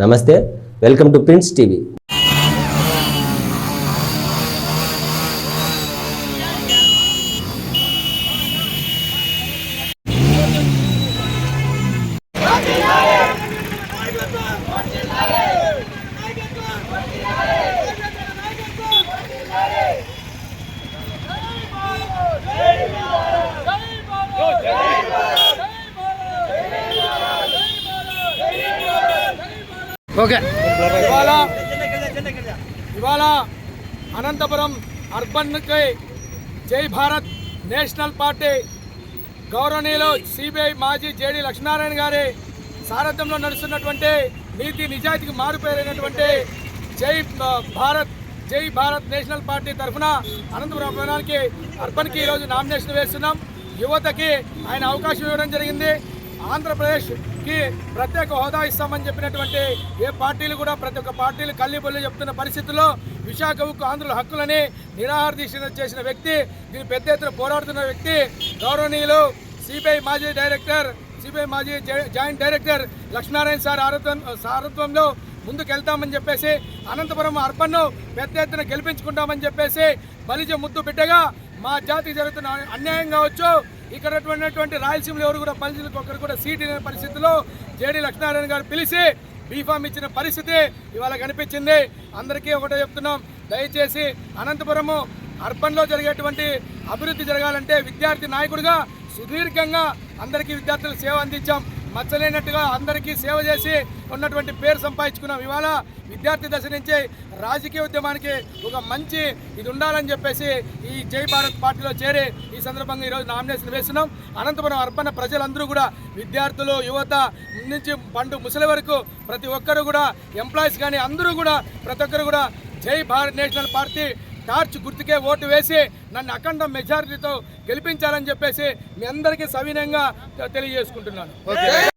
నమస్తే. Welcome to prince TV. Okay. ఇవాళ ఇవాళ అనంతపురం అర్బన్కి జై భారత్ నేషనల్ పార్టీ గౌరవనీయులు సిబిఐ మాజీ జేడి లక్ష్మీనారాయణ గారి సారథ్యంలో నడుస్తున్నటువంటి నీతి నిజాయితీకి మారుపేరైనటువంటి జై భారత్ జై భారత్ నేషనల్ పార్టీ తరఫున అనంతపురం అభిమానానికి అర్బన్కి ఈరోజు నామినేషన్ వేస్తున్నాం. యువతకి ఆయన అవకాశం ఇవ్వడం జరిగింది. ఆంధ్రప్రదేశ్కి ప్రత్యేక హోదా ఇస్తామని చెప్పినటువంటి ఏ పార్టీలు కూడా ప్రతి ఒక్క పార్టీలు కల్లిబొల్లి చెప్తున్న పరిస్థితుల్లో విశాఖ ఉక్కు ఆంధ్రుల హక్కులని నిరాహార దీక్ష చేసిన వ్యక్తి దీన్ని పెద్ద ఎత్తున పోరాడుతున్న వ్యక్తి గౌరవనీయులు సిబిఐ మాజీ డైరెక్టర్ సిబిఐ మాజీ జాయింట్ డైరెక్టర్ లక్ష్మీనారాయణ సార్ ఆరత్వం సారత్వంలో ముందుకు వెళ్తామని చెప్పేసి అనంతపురం అర్బన్ను పెద్ద ఎత్తున గెలిపించుకుంటామని చెప్పేసి బలిజ ముద్దు బిడ్డగా మా జాతికి జరుగుతున్న అన్యాయం కావచ్చు ఇక్కడ ఉన్నటువంటి రాయలసీమలో ఎవరు కూడా బలిజలకు ఒకరు కూడా సీట్ లేని పరిస్థితుల్లో జేడీ లక్ష్మీనారాయణ గారు పిలిచి బీఫామ్ ఇచ్చిన పరిస్థితి ఇవాళ కనిపించింది. అందరికీ ఒకటే చెప్తున్నాం. దయచేసి అనంతపురము అర్బన్లో జరిగేటువంటి అభివృద్ధి జరగాలంటే విద్యార్థి నాయకుడిగా సుదీర్ఘంగా అందరికీ విద్యార్థులకు సేవ అందించాం. మచ్చలేనట్టుగా అందరికీ సేవ చేసి ఉన్నటువంటి పేరు సంపాదించుకున్నాం. ఇవాళ విద్యార్థి దశ నుంచి రాజకీయ ఉద్యమానికి ఒక మంచి ఇది ఉండాలని చెప్పేసి ఈ జై భారత్ పార్టీలో చేరి ఈ సందర్భంగా ఈరోజు నామినేషన్ వేస్తున్నాం. అనంతపురం అర్పణ ప్రజలందరూ కూడా విద్యార్థులు యువత నుంచి పండు ముసలి వరకు ప్రతి ఒక్కరు కూడా ఎంప్లాయీస్ కానీ అందరూ కూడా ప్రతి ఒక్కరు కూడా Jai Bharat national party torch గుర్తుకే ఓటు వేసి నన్ను అఖండ మెజారిటీతో గెలిపించాలని చెప్పేసి మీ అందరికీ సవినయంగా తెలియజేసుకుంటున్నాను.